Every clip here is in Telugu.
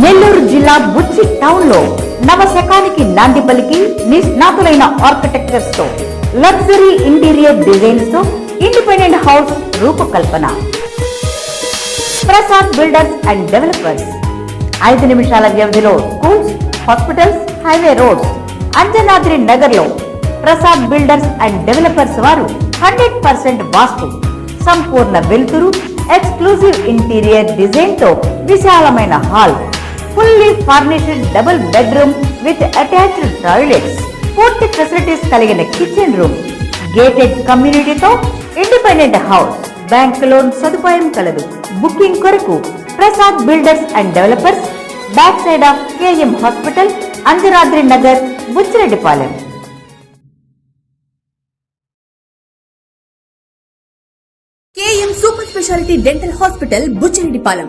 నెల్లూరు జిల్లా బుచ్చి టౌన్లో నవశకానికి నాంది పలికి నిష్ణాతులైన ఆర్కిటెక్చర్స్తో లగ్జరీ ఇంటీరియర్ డిజైన్స్తో ఇండిపెండెంట్ హౌస్ రూపకల్పన. Prasad builders and developers. ఐదు నిమిషాల వ్యవధిలో schools hospitals highway roads Anjanadri నగర్లో ప్రసాద్ బిల్డర్స్ అండ్ డెవలపర్స్ వారు హండ్రెడ్ పర్సెంట్ వాస్తు సంపూర్ణ వెలుతురు ఎక్స్క్లూజివ్ ఇంటీరియర్ డిజైన్తో విశాలమైన hall fully furnished double bedroom with attached toilets పూర్తి ఫెసిలిటీస్ కలిగిన కిచెన్ రూమ్ గేటెడ్ కమ్యూనిటీతో ఇండిపెండెంట్ హౌస్ బ్యాంక్ లోన్ సదుపాయం కలదు. బుకింగ్ కొరకు Prasad builders and developers back side of K M hospital Anjanadri Nagar Buchireddypalem K M super speciality dental hospital Buchireddypalem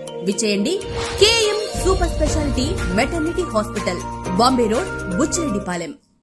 విచేయండి K M super speciality maternity hospital Bombay road Buchireddypalem.